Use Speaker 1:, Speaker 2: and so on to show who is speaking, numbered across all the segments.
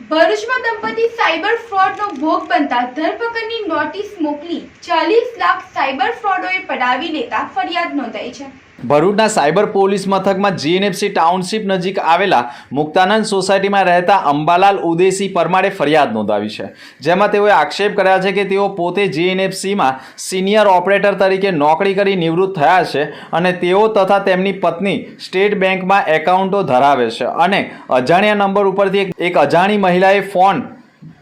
Speaker 1: ભરૂચમાં દંપતી સાયબર ફ્રોડનો ભોગ બનતા ધરપકડની નોટિસ મોકલી ચાલીસ લાખ સાયબર ફ્રોડોએ પડાવી લેતા ફરિયાદ નોંધાઈ છે.
Speaker 2: ભરૂચના સાયબર પોલીસ મથકમાં જીએનએફસી ટાઉનશીપ નજીક આવેલા મુક્તાનંદ સોસાયટીમાં રહેતા અંબાલાલ ઉદેસી પરમારે ફરિયાદ નોંધાવી છે. જેમાં તેઓએ આક્ષેપ કર્યા છે કે તેઓ પોતે જીએનએફસીમાં સિનિયર ઓપરેટર તરીકે નોકરી કરી નિવૃત્ત થયા છે અને તેઓ તથા તેમની પત્ની સ્ટેટ બેંકમાં એકાઉન્ટો ધરાવે છે અને અજાણ્યા નંબર ઉપરથી એક- અજાણી મહિલાએ ફોન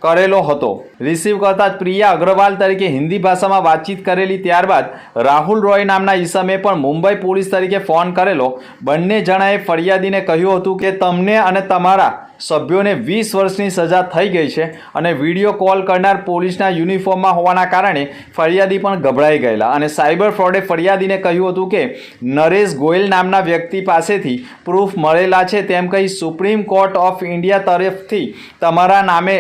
Speaker 2: કરેલો હતો. રિસીવ કરતા પ્રિયા અગ્રવાલ તરીકે હિન્દી ભાષામાં વાતચીત કરેલી ત્યારબાદ રાહુલ રોય નામના ઈસમે પણ મુંબઈ પોલીસ તરીકે ફોન કરેલો. બંને જણાએ ફરિયાદીને કહ્યું હતું કે, તમને અને તમારા સભ્યોને વીસ વર્ષની સજા થઈ ગઈ છે અને વીડિયો કોલ કરનાર પોલીસના યુનિફોર્મમાં હોવાના કારણે ફરિયાદી પણ ગભરાઈ ગયેલા. અને સાયબર ફ્રોડે ફરિયાદીને કહ્યું હતું કે, નરેશ ગોયલ નામના વ્યક્તિ પાસેથી પ્રૂફ મળેલા છે તેમ કહી સુપ્રીમ કોર્ટ ઓફ ઇન્ડિયા તરફથી તમારા નામે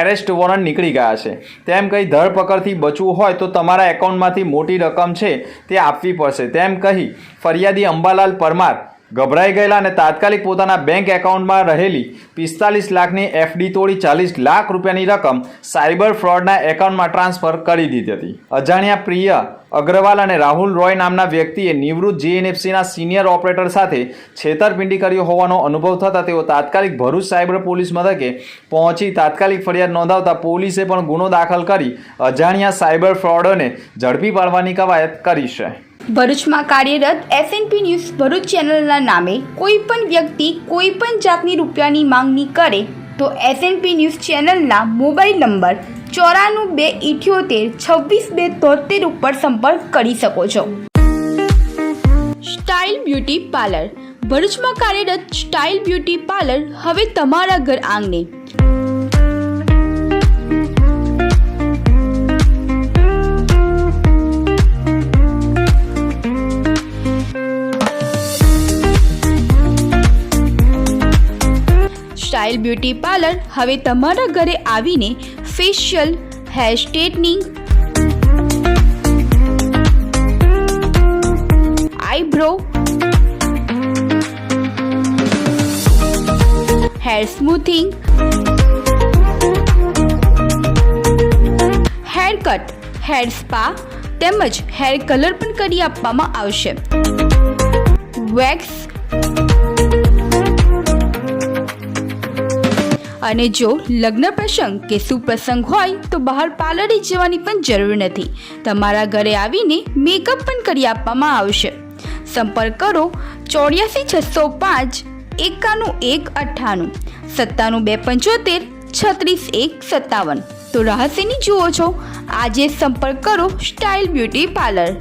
Speaker 2: એરેસ્ટ વોરંટ નીકળી ગયા છે. તેમ કહી ધરપકડથી બચવું હોય તો તમારા એકાઉન્ટમાંથી મોટી રકમ છે તે આપવી પડશે. તેમ કહી ફરિયાદી અંબાલાલ પરમાર ગભરાઈ ગયેલા અને તાત્કાલિક પોતાના બેંક એકાઉન્ટમાં રહેલી પિસ્તાલીસ લાખની એફડી તોડી ચાલીસ લાખ રૂપિયાની રકમ સાયબર ફ્રોડના એકાઉન્ટમાં ટ્રાન્સફર કરી દીધી હતી. અજાણ્યા પ્રિય અગ્રવાલ અને રાહુલ રોય નામના વ્યક્તિએ નિવૃત્ત જીએનએફસીના સિનિયર ઓપરેટર સાથે છેતરપિંડી કર્યો હોવાનો અનુભવ થતાં તેઓ તાત્કાલિક ભરૂચ સાયબર પોલીસ મથકે પહોંચી તાત્કાલિક ફરિયાદ નોંધાવતા પોલીસે પણ ગુનો દાખલ કરી અજાણ્યા સાયબર ફ્રોડોને ઝડપી પાડવાની કવાયત કરી છે.
Speaker 1: ભરૂચમાં કાર્યરત એસએનપી ન્યૂઝ ભરૂચ ચેનલના નામે કોઈ પણ વ્યક્તિ કોઈ પણ જાતની રૂપિયાની માંગણી કરે તો એસએનપી ન્યૂઝ ચેનલના મોબાઈલ નંબર ચોરાણું બે ઇઠ્યોતેર છવ્વીસ બે તોતેર ઉપર સંપર્ક કરી શકો છો. સ્ટાઇલ બ્યુટી પાર્લર ભરૂચમાં કાર્યરત સ્ટાઇલ બ્યુટી પાર્લર હવે તમારા ઘર આંગણે. સ્ટાઇલ બ્યુટી પાર્લર હવે તમારા ઘરે આવીને facial hair straightening eyebrow hair smoothing hair cut hair spa તેમજ હેર કલર પણ કરી આપવામાં આવશે. વેક્સ અને જો લગ્ન પ્રસંગ કે સુપ્રસંગ હોય તો બહાર પાર્લરે જવાની પણ જરૂર નથી. તમારા ઘરે આવીને મેકઅપ પણ કરી આપવામાં આવશે. સંપર્ક કરો ચોર્યાસી છસો પાંચ એકાણું એક અઠ્ઠાણું. સત્તાણું બે પંચોતેર છત્રીસ એક સત્તાવન. તો રહસ્યની જુઓ છો. આજે સંપર્ક કરો સ્ટાઇલ બ્યુટી પાર્લર.